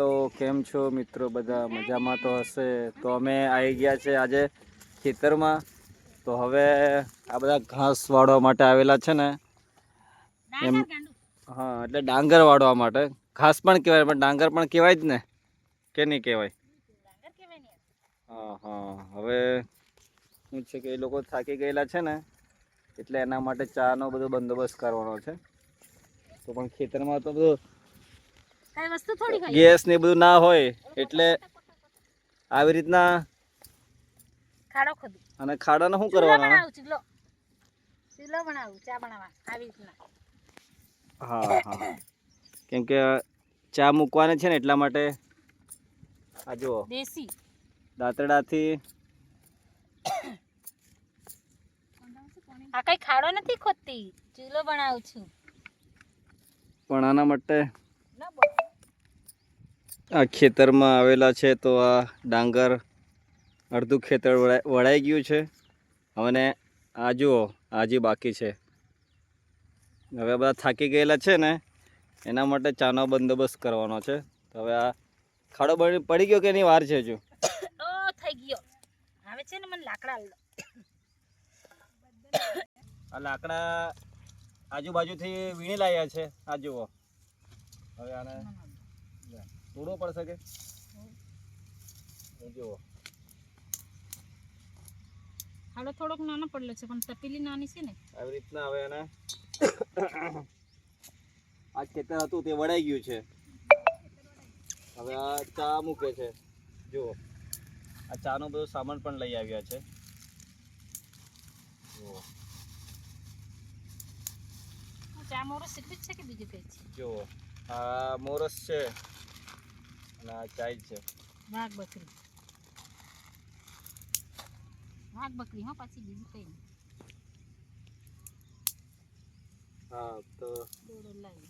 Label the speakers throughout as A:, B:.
A: Hello કેમ છો મિત્રો? બધા મજામાં તો હશે? તો અમે આવી ગયા છે આજે ખેતરમાં. તો હવે આ બધા ઘાસ વાળવા માટે આવેલા છે ને. એમ હા એટલે ડાંગર વાળવા માટે. ઘાસ પણ કહેવાય પણ ડાંગર પણ કહેવાય જ ને? કે નહીં કહેવાય? હા હા. હવે શું છે કે એ લોકો થાકી ગયેલા છે ને એટલે એના માટે ચાનો બધો બંદોબસ્ત કરવાનો છે. તો પણ ખેતરમાં તો બધું
B: કઈ વસ્તુ થોડી ખાઈ
A: ગેસ ને બધું ના હોય એટલે આવી રીતના અને ખાડાને શું કરવાના? હા હા કેમ કે ચા મૂકવાની છે ને એટલા માટે આ જુઓ.
B: દેશી.
A: દાંતરડાથી
B: આ કઈ ખાડો નથી ખોદતી? ચૂલો બનાવું છું.
A: પણ આના માટે આ ખેતરમાં આવેલા છે તો આ ડાંગર અડધું ખેતર વળાઈ ગયું છે. અને આ જુઓ આજે બાકી છે. હવે બધા થાકી ગયેલા છે ને એના માટે ચાનો બંદોબસ્ત કરવાનો છે. તો હવે આ ખાડો પડી ગયો કે એની વાર છે હજુ?
B: થઈ ગયો. હવે છે ને મને લાકડા
A: આ લાકડા આજુબાજુથી વીણી લાવ્યા છે. આ જુઓ. હવે આને તોડવો પડશે કે? જુઓ
B: ખાડો થોડોક નાનો પડેલો છે પણ તપેલી નાની છે ને.
A: આવી રીતના હવે એને આ ખેતર હતું તે વળાઈ ગયું છે. હવે આ ચા મૂકે છે. જુઓ. આ ચાનો બધો સામાન પણ લઈ આવ્યા છે. જુઓ.
B: ચા મોરસ સીધું જ છે કે બીજું કઈ છે?
A: જુઓ. આ મોરસ છે. અને આ છે.
B: વાઘ બકરી. વાઘ બકરી હો પાછી બીજું કઈ નહીં.
A: હા તો
B: દોડો લઈ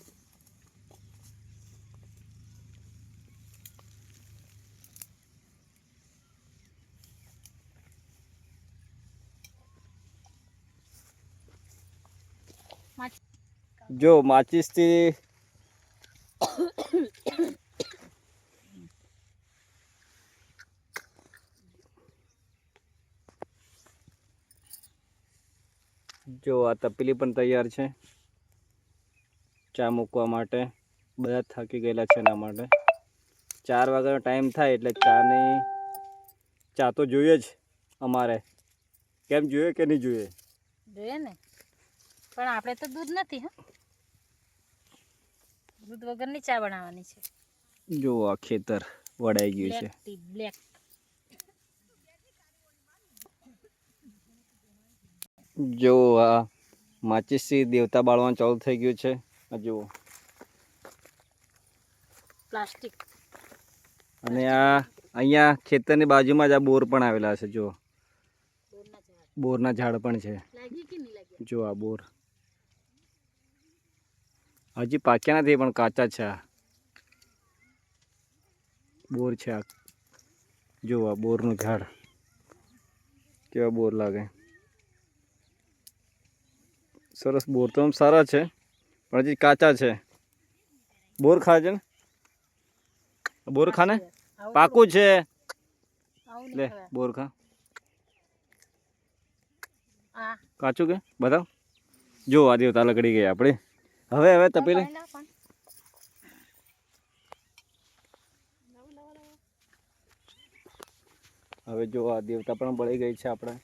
A: જો માચિસથી જો આ તપેલી પણ તૈયાર છે. ચા મૂકવા માટે. બધા થાકી ગયેલા છે એના માટે. ચાર વાગ્યાનો ટાઈમ થાય એટલે ચાની ચા તો જોઈએ જ અમારે. કેમ જોઈએ કે નહીં જોઈએ?
B: જોઈએ ને. પણ આપણે તો દૂધ નથી હા? દૂધ વગરની ચા બનાવવાની છે.
A: જો આ ખેતર વડાઈ ગયું છે.
B: બ્લેક ટી બ્લેક
A: જો આ માચીસથી દેવતા બાળવાનું ચાલુ થઈ ગયું છે. આ જુઓ.
B: પ્લાસ્ટિક.
A: અને આ અહીંયા ખેતરની બાજુમાં જ આ બોર પણ આવેલા છે જો
B: બોરના ઝાડ.
A: પણ છે. જો આ બોર. હજી પાક્યા નથી પણ કાચા છે આ. બોર છે આ. જો આ બોરનું ઝાડ. કેવા બોર લાગે. સરસ બોર તો આમ સારા છે પણ હજી કાચા છે. બોર ખાય છે ને? બોર ખાને? પાકું છે. લે બોર ખા. કાચું કે? બતાવ. જો આ દેવતા લગડી ગઈ આપણે. હવે હવે તપેલી. હવે જો આ દેવતા પણ બળી ગઈ છે આપણે.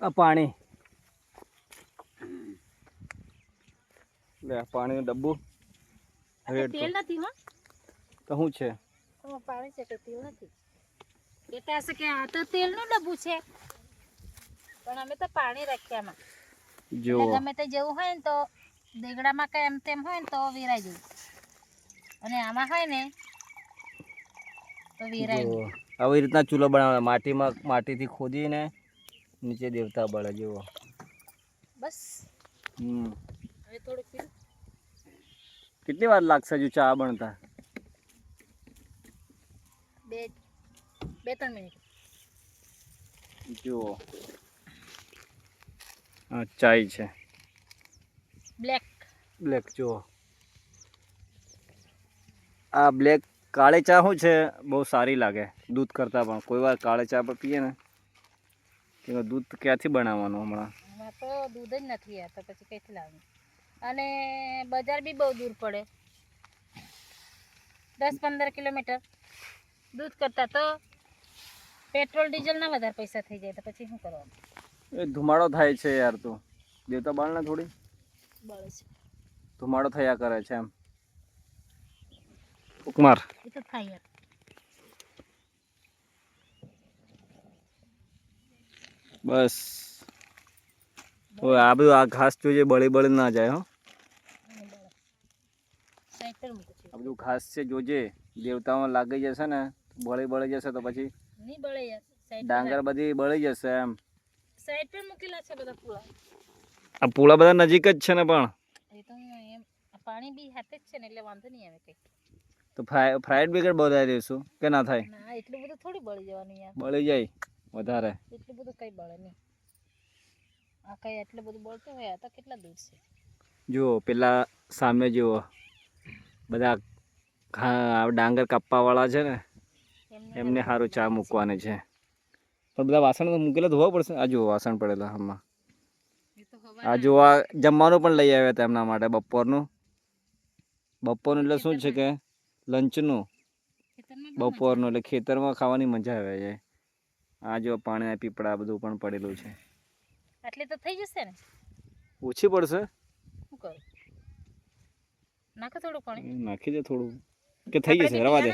A: આ પાણી. લે પાણીનું ડબ્બું. રેડ
B: તેલ નથી હો.
A: તો શું છે?
B: આમાં પાણી છે તો તેલ નથી. બેટા કે આ તો તેલનું ડબ્બું છે. પણ અમે તો પાણી રાખ્યા આમાં
A: જો.
B: ગમે તે જેવું હોય ને તો દેગડામાં કે એમ તેમ હોય ને તો વેરાઈ જાય. અને આમાં હોય ને તો વેરાય
A: આવી રીતના ચૂલો બનાવે માટીમાં માટીથી ખોદીને નીચે દેવતા બળે જેવો
B: બસ.
A: હમ.
B: હવે થોડુંક પીવું.
A: કેટલી વાર લાગશે હજુ ચા બનતા?
B: બે બે ત્રણ મિનિટ.
A: જુઓ. ચાય છે.
B: બ્લેક.
A: બ્લેક જુઓ. આ બ્લેક કાળી ચા શું છે? બહુ સારી લાગે. દૂધ કરતાં પણ. કોઈ વાર કાળી ચા પણ પીએ ને તો દૂધ ક્યાંથી બનાવવાનું હમણાં?
B: તો દૂધ જ નથી તો પછી ક્યાંથી લાવવું અને બજાર બી બહુ દૂર પડે. દસ પંદર કિલોમીટર. દૂધ કરતાં તો પેટ્રોલ ડીઝલના વધારે પૈસા થઈ જાય તો પછી શું કરવાનું?
A: એ ધુમાડો થાય છે યાર તો. દેવતા બાળને થોડી?
B: બળે છે.
A: ધુમાડો થયા કરે છે એમ. ઉપમાર
B: એ તો થાય યાર.
A: બસ. હવે આ બધું આ ઘાસ જોઈએ બળી બળી ના જાય હો. આ બધું ઘાસ છે જોજે દેવતામાં લાગી જશે ને બળી બળી જશે તો પછી
B: નહીં બળે યાર
A: ડાંગર બધી બળી જશે એમ.
B: સાઈડ પર મૂકેલા છે બધા પૂળા.
A: આ પૂળા બધા નજીક જ છે ને પણ?
B: એ તો એમ પાણી બી હાથે જ છે ને એટલે વાંધો નહીં આવે કંઈ.
A: તો ફ્રાય ફ્રાઈડ બ્રિગેડ બોલાવી દઈશું કે ના થાય?
B: ના એટલું બધું થોડી બળી જવાનું યાર.
A: બળી જાય વધારે.
B: એટલું બધું કઈ બળે નહીં. આ કઈ એટલું બધું બોલતો હોય આ તો કેટલા દૂર છે?
A: જુઓ પેલા સામે જુઓ. બધા ડાંગર કાપવાવાળા છે ને એમને સારું ચા મૂકવાની છે. પણ બધા વાસણ તો મૂકેલા ધોવા પડશે આ જુઓ વાસણ પડેલા
B: તો
A: આ જોવા જમવાનું પણ લઈ આવ્યા હતા એમના માટે બપોરનું. બપોરનું એટલે શું છે કે લંચનું. બપોરનું એટલે ખેતરમાં ખાવાની મજા આવે છે. આ જો પાણીના પીપળા બધું પણ પડેલું છે.
B: આટલી તો થઈ જશે ને.
A: ઓછી પડશે?
B: શું કરું? નાખો થોડું પાણી?
A: નાખી દે થોડું. કે થઈ જશે રવા દે.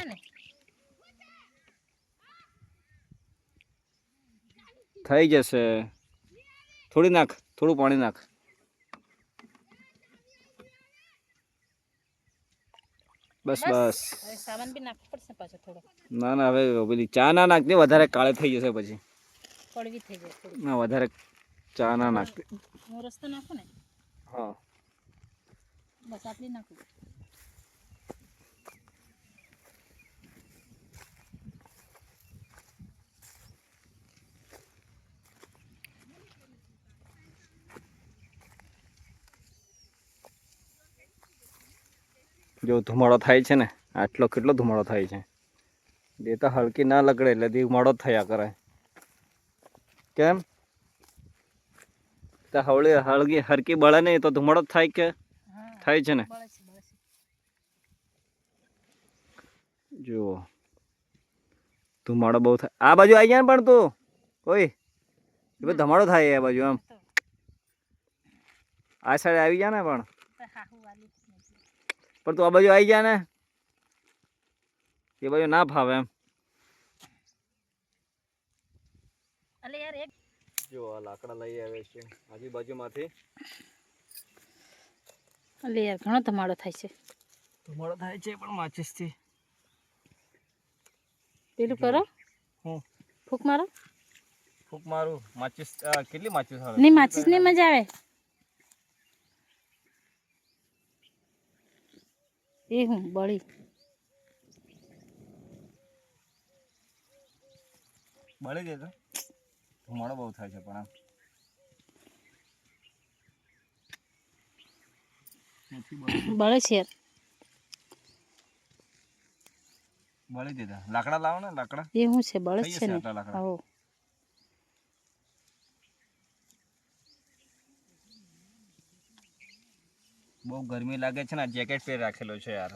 A: થઈ જશે. થોડી નાખ થોડું પાણી નાખ. બસ બસ.
B: સામાન બી નાખવો પડશે પાછો થોડો.
A: ના ના હવે પેલી ચા ના નાખતી વધારે કાળે થઈ જશે પછી.
B: કડવી થઈ જશે.
A: ના વધારે ચા ના નાખતી
B: હું રસ્તો નાખું ને?
A: હા.
B: બસ આટલી નાખું.
A: જો ધુમાડો થાય છે ને આટલો કેટલો ધુમાડો થાય છે? એ તો હલકી ના લગડે એટલે ધુમાડો થયા કરે. કેમ? તો હવળી હળગી હરકી બળે નહીં તો ધુમાડો થાય કે થાય છે ને? જુઓ. ધુમાડો બહુ થાય. આ બાજુ આવી જાય ને પણ તું? કોઈ એ ધમાડો થાય આ બાજુ આમ આ સાઈડ આવી જા ને પણ. પણ તું આ બાજુ આવી જા ને એ બાજુ ના ફાવે એમ
B: અલે યાર એક
A: જો આ લાકડા લઈ આવે છે. આજુબાજુમાંથી
B: અલે યાર ઘણો ધમાડો થાય છે.
A: ધમાડો થાય છે પણ માચીસથી.
B: પેલું કરો.
A: હું?
B: ફૂક મારો.
A: ફૂક મારું. માચીસ કેટલી માચિસ આવે?
B: નહીં માચિસની મજા આવે. એ હું બળી.
A: બળી જાય તો. ધુમાડો બહુ થાય છે પણ આમ.
B: બળે. છે. યાર
A: દીધા. લાકડા લાવો ને લાકડા.
B: એ હું છે બળે છે ને.
A: આટલા બહુ ગરમી લાગે છે ને જેકેટ પહેરી રાખેલો છે યાર.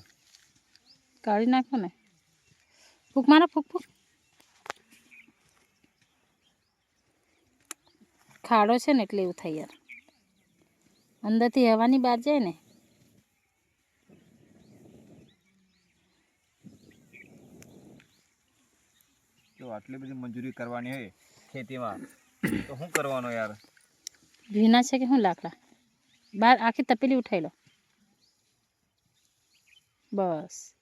B: કાઢી નાખો ને. ફૂક મારા ફૂક ફૂક. ખાડો છે ને એટલે એવું થાય યાર. અંદરથી હવાની બહાર જાય ને.
A: જો આટલી બધી મંજૂરી કરવાની હોય ખેતીમાં તો શું કરવાનું યાર?
B: ભીના છે કે શું લાકડા? બહાર આખી તપેલી ઉઠાઈ લો. બસ.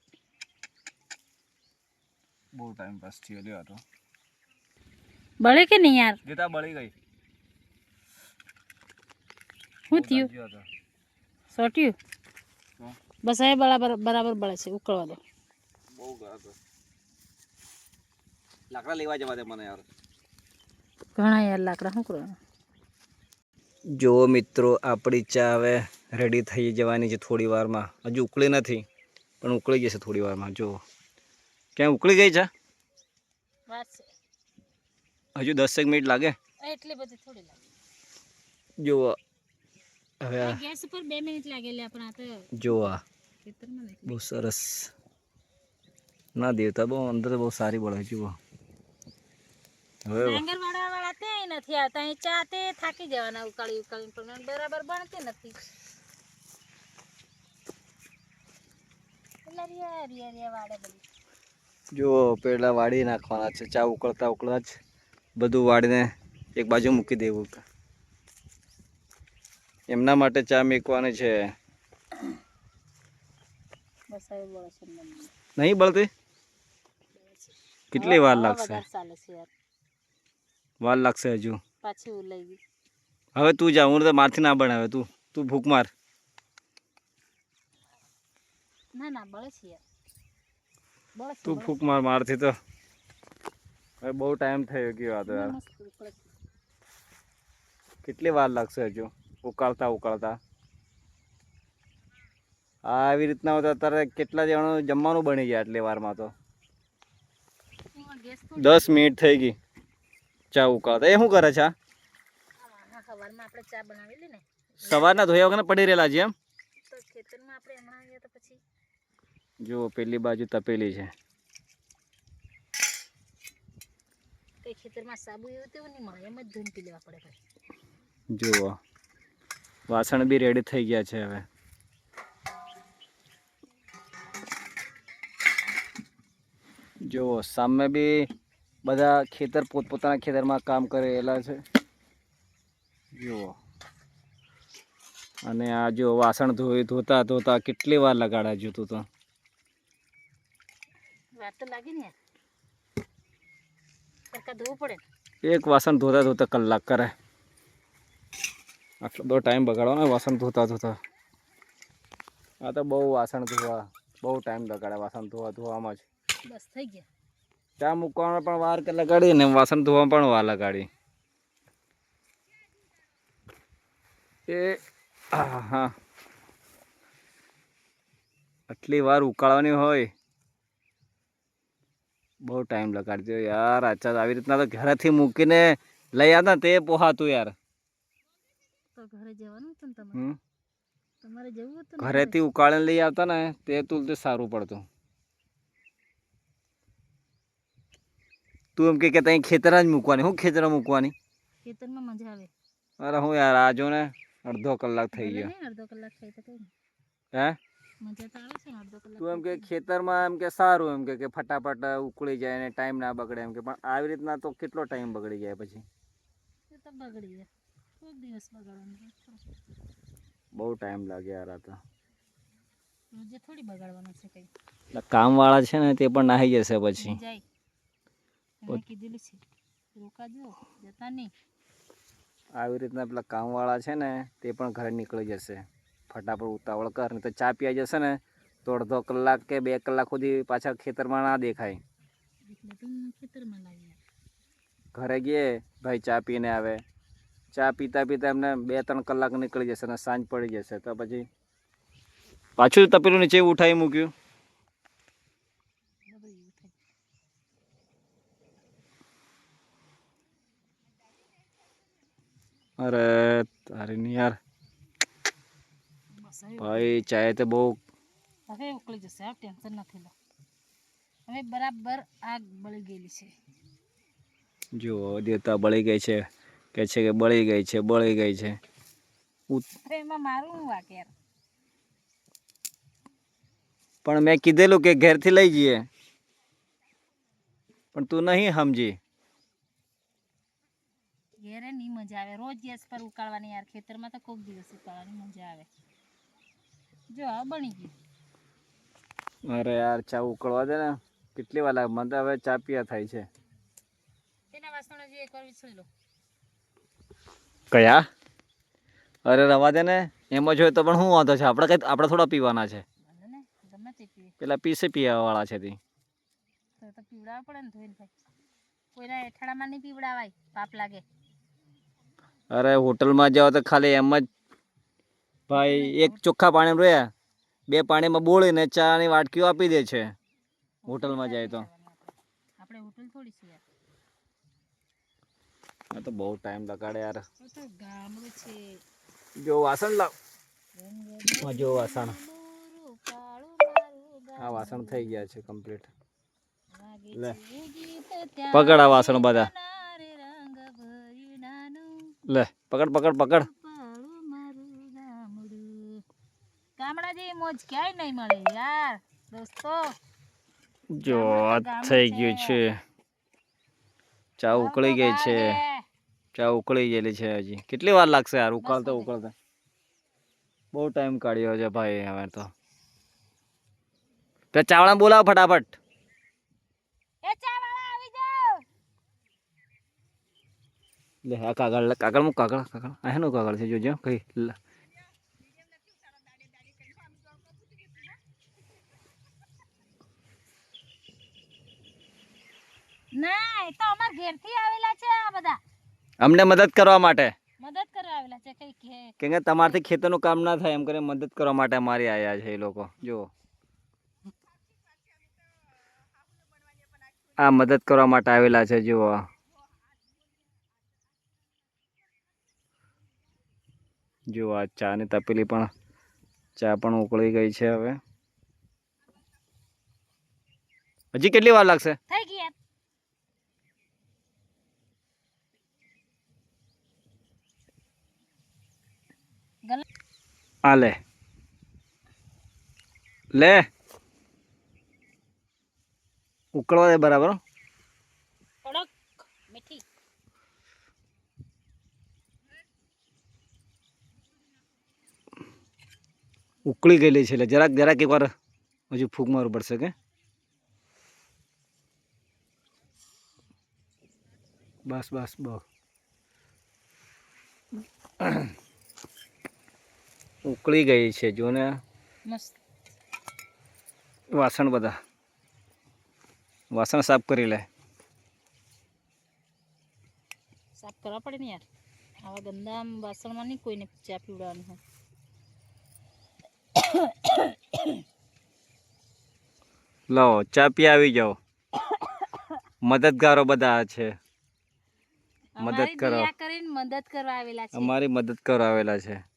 A: બહુ ટાઈમ પાસ થયો લ્યો તો.
B: બળે કે નહીં યાર?
A: દેતા બળી ગઈ.
B: શું થયું? સોટ્યું? બસ હવે બરાબર બરાબર બળે છે ઉકળવા દો.
A: બહુ લાકડા લેવા જવા દે મને યાર.
B: ઘણા યાર લાકડા શું કરવાનું?
A: જો મિત્રો આપણી ચા હવે રેડી થઈ જવાની છે થોડી વારમાં. હજુ ઉકળી નથી પણ ઉકળી જશે થોડી વારમાં જો ક્યાં ઉકળી ગઈ છે. હજુ દસેક મિનિટ લાગે?
B: એટલી બધી થોડી લાગે.
A: જુઓ હવે આ
B: ગેસ ઉપર 2 મિનિટ લાગેલી પણ આ તો
A: જો આ બહુ સરસ. ના દેવતા બહુ અંદર બહુ સારી બળે જુઓ. હવે
B: ડાંગર વાળા તે નથી આવતા અહીં ચા તે થાકી જવાના ઉકાળી ઉકાળી પણ બરાબર બનતી નથી.
A: જુઓ પેલા વાળી નાખવાના છે ચા ઉકળતા ઉકળતા જ બધું વાળીને એક બાજુ મૂકી દેવું. એમના માટે ચા મેકવાની છે. નહીં બળતી? કેટલી વાર લાગશે? વાર લાગશે હજુ? હવે તું જા હું તો મારથી ના બનાવે તું. તું ભૂખ માર. તું ફૂક માર મારથી તો. હવે બહુ ટાઈમ થયો ગયો યાર. કેટલી વાર લાગશે હજુ? ઉકાળતા ઉકાળતા. આવી રીતના હોય તો અત્યારે કેટલા જણનું જમવાનું બની ગયા આટલી વારમાં તો? દસ મિનિટ થઈ ગઈ. ચા ઉકાળતા. એ શું કરે છે સવારના ધોયા વગર પડી રહેલા છે એમ? જુઓ પેલી બાજુ તપેલી છે.
B: ખેતરમાં સાબુ એવું તેવું નહીં મળે એમ જ ધોઈને પી લેવા પડે
A: જુઓ. વાસણ બી રેડી થઈ ગયા છે હવે. જુઓ સામે બી બધા ખેતર પોતપોતાના ખેતરમાં કામ કરેલા છે. જુઓ. અને આ જો વાસણ ધોઈ ધોતા ધોતા કેટલી વાર લગાડા જોતું તો એક વાસણ ધોતા ધોતા કલાક કરે. આટલો બધો ટાઈમ બગાડવાનો વાસણ ધોતા ધોતા. આ તો બહુ વાસણ ધોવા બહુ ટાઈમ લગાડે વાસણ ધોવા ધોવામાં જ.
B: બસ થઈ ગયા.
A: ચા મૂકવામાં પણ વાર કે લગાડી ને વાસણ ધોવામાં પણ વાર લગાડી એ હા. આટલી વાર ઉકાળવાની હોય. બહુ ટાઈમ લગાડજો યાર અચ્છા આવી રીતના તો ઘરેથી મૂકીને લઈ આવતા તે પોહાતું યાર.
B: તો ઘરે જવાનું હતું ને તમારે? તમારે જવું હતું
A: ઘરેથી ઉકાળીને લઈ આવતા ને તે તુલતે સારું પડતું. તું એમ કે કે ત્યાં ખેતર જ મૂકવાની હું ખેતર મૂકવાની?
B: ખેતરમાં મજા આવે.
A: અરે હું યાર આ જો ને અડધો કલાક થઈ ગયો.
B: અડધો કલાક થઈ તો
A: હે?
B: તો
A: તું એમ કે
B: તો.
A: ખેતરમાં એમ કે સારું એમ કે કે ફટાફટ ઉકળી જાય ને ટાઈમ ના બગડે એમ કે પણ આવી રીતના તો કેટલો ટાઈમ બગડી જાય પછી?
B: બગડી જાય. કોઈક દિવસ બગાડવાનું
A: બહુ ટાઈમ લાગે યાર આ તો
B: રોજે થોડી બગાડવાનું છે કઈ?
A: કામવાળા છે ને તે પણ નાહી જશે પછી.
B: જાય. કીધેલું છે રોકાજો જતા નહીં.
A: આવી રીતના પેલા કામવાળા છે ને તે પણ ઘરે નીકળી જશે. ફટાફટ ઉતાવળ કર ને તો ચા પીવા જશે ને તો અડધો કલાક કે બે કલાક સુધી પાછા ખેતરમાં ના દેખાય.
B: એટલે
A: ઘરે ગયે ભાઈ ચા પીને આવે. ચા પીતા પીતા એમને બે ત્રણ કલાક નીકળી જશે અને સાંજ પડી જશે તો પછી પાછું તપેલું નીચે ઉઠાવી મૂક્યું. અરે તારી ની યાર. ભાઈ ચાય તો બહુ
B: હવે ઉકળી જશે આ ટેન્શન નથી લો. હવે બરાબર આગ બળી ગયેલી છે.
A: જુઓ દેવતા બળી ગઈ છે. કે છે કે બળી ગઈ છે બળી ગઈ છે. પણ મેં કીધેલું કે ઘેરથી લઈ જઈએ. પણ તું નહીં સમજી.
B: ઘેરે નહીં મજા આવે. રોજ ગેસ પર ઉકાળવાની યાર. ખેતરમાં તો કોઈક દિવસ ઉકાળવાની મજા આવે. જો આ બની ગયું.
A: અરે યાર ચા ઉકળવા દે ને. કેટલી વાર લાગે? મને તો હવે ચા પીવા થાય છે.
B: તેના વાસણ હજી એકવાર વિસરી લો.
A: કયા? અરે રવા દે ને. એમાં જોઈએ તો પણ શું વાંધો છે. આપણે કઈ આપણે થોડા પીવાના છે.
B: ને
A: પેલા પીસે પીવાવાળા છે તે.
B: ને પીવડાવાય. પાપ લાગે.
A: અરે હોટલમાં જાઓ તો ખાલી એમ જ. ભાઈ એક ચોખ્ખા પાણી રહ્યા બે પાણીમાં બોળીને ચાની વાટકીઓ આપી દે છે. હોટલમાં જાય તો.
B: આપણે. હોટલ થોડી છે
A: આ તો બહુ ટાઈમ લગાડે યાર.
B: ગામડું છે.
A: જો વાસણ લાવ. જો વાસણ. આ વાસણ થઈ ગયા છે કમ્પ્લીટ લે. પકડ આ વાસણ બધા. લે પકડ પકડ પકડ.
B: ગામડા. મોજ ક્યાંય નહીં મળે યાર દોસ્તો.
A: જો થઈ ગયું છે. ચા ઉકળી ગઈ છે. ચા ઉકળી ગયેલી છે હજી. કેટલી વાર લાગશે યાર? ઉકાળતા ઉકળતા. બહુ ટાઈમ કાઢ્યો છે ભાઈ હવે તો. તો ચાવડા બોલાવો ફટાફટ. લે આ કાગળ કાગળ મૂક કાગળ કાગળ. આ હેનું કાગળ છે? જોજો કઈ
B: ના એ તો અમાર ઘેરથી આવેલા છે આ બધા.
A: અમને મદદ કરવા માટે.
B: મદદ કરવા આવેલા છે કઈ કે
A: કેમ કે તમારથી ખેતરનું કામ ના થાય એમ કરીને મદદ કરવા માટે અમારી આયા છે એ લોકો. જો આ મદદ કરવા માટે આવેલા છે જુઓ જુઓ આ ચાની તપેલી પણ ચા પણ ઉકળી ગઈ છે હવે. હજી કેટલી વાર લાગશે?
B: થઈ ગયા
A: આ લે લે ઉકળવા દે બરાબર હો.
B: કડક મીઠી
A: ઉકળી ગયેલી છે એટલે જરાક જરાક એકવાર હજુ ફૂંક મારવું પડશે કે બસ બસ બસ ઉકળી ગઈ છે જો ને. વાસણ બધા. વાસણ સાફ કરી લે.
B: સાફ કરવા પડે ને યાર. આવા ગંદા વાસણમાં નહીં કોઈને ચા પીવડાવવાની હોય.
A: લો ચા પી આવી જાઓ. મદદગારો બધા છે. મદદ કરો.
B: મદદ કરવા આવેલા છે.
A: અમારી મદદ કરવા આવેલા છે.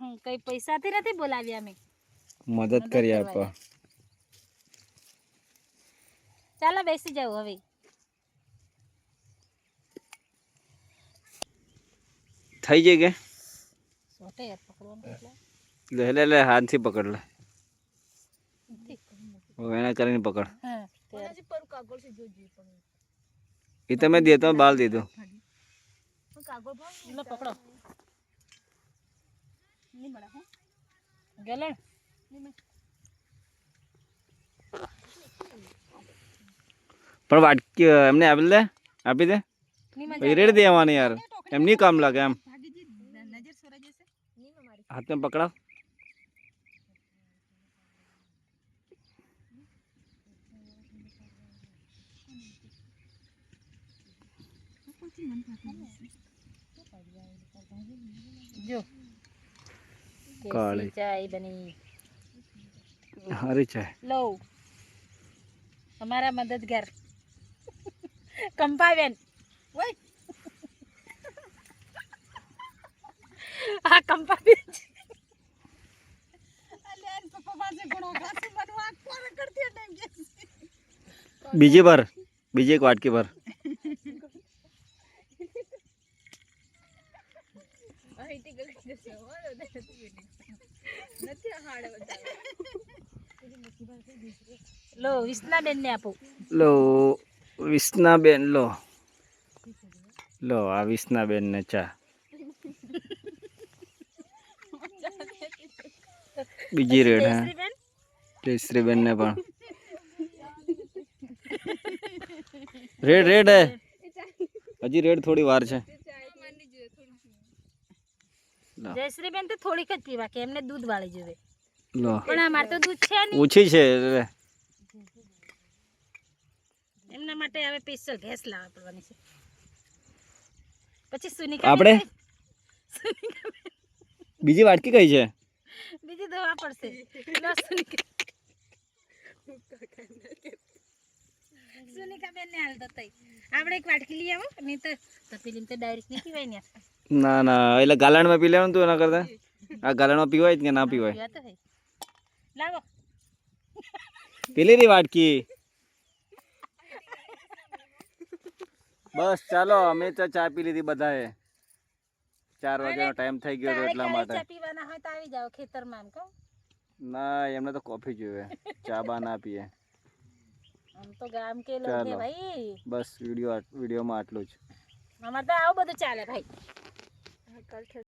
B: હમ, કઈ પૈસાથી નથી બોલાવ્યા અમે
A: મદદ
B: મદદ
A: કરી
B: કરવા
A: આપો
B: ચાલો બેસી જાવ હવે
A: થઈ જાય કે
B: સોટે યાર પકડવાનું એટલે
A: લે લે લે હાથથી પકડ લે
B: નથી.
A: હવે એને કરીને પકડ
B: હા ત્યારે.
A: એ તમે દે તો બાલ દીધું
B: લો પકડો ગલણ?
A: પણ વાટકી એમને આપી દે આપી દે. રેડ દેવાની યાર. એમ નહીં કામ લાગે એમ. હાથમાં પકડાવ
B: જો
A: કાળી.
B: ચાય બની.
A: હારી છે
B: લો અમારા મદદગાર. કંપાબેન આ કંપાબેન.
A: બીજી વાર બીજી એક વાટકી ભર
B: લો વિસનાબેન ને આપો.
A: લો વિસનાબેન લો. લો આ વિસનાબેન ને ચા. બીજી રેડ હા.
B: જયશ્રીબેન
A: ને પણ. રેડ રેડ હે. હજી રેડ થોડી વાર છે લો,
B: જયશ્રીબેન તો થોડીક જ પીવા કે એમને દૂધ વાળી જોવે. પણ અમારે તો દૂધ છે નહીં.
A: ઓછી છે
B: એમના માટે હવે સ્પેશિયલ ભેંસ લાવવા પડવાની છે. પછી સુનિકા
A: આપણે? બીજી વાટકી કઈ છે?
B: ધોવા પડશે. સુનિકા સુનિકા બેન ને હાલ તો તઈ. આપણે એક વાટકી લઈ આવો. નહીં તો તપેલી તો ડાયરેક્ટ નહીં પીવાય ને
A: ના ના એટલે ગાલણમાં પી લેવાનું તું એના કરતા? આ ગાલણમાં પીવાય કે ના પીવાય? પેલી રી વાટકી? બસ ચાલો અમે તો ચા પી લીધી બધાએ. ચાર વાગ્યાનો ટાઈમ થઈ ગયો એટલા માટે.
B: પીવાના હોય તો આવી જાઓ ખેતરમાં એમ
A: ના એમને તો કોફી જોઈએ. ચા બા ના પીએ.
B: આમ તો ગામ કે ભાઈ.
A: બસ વીડિયો વિડીયોમાં આટલું જ.
B: અમારે તો આવું બધું ચાલે ભાઈ. 还开车。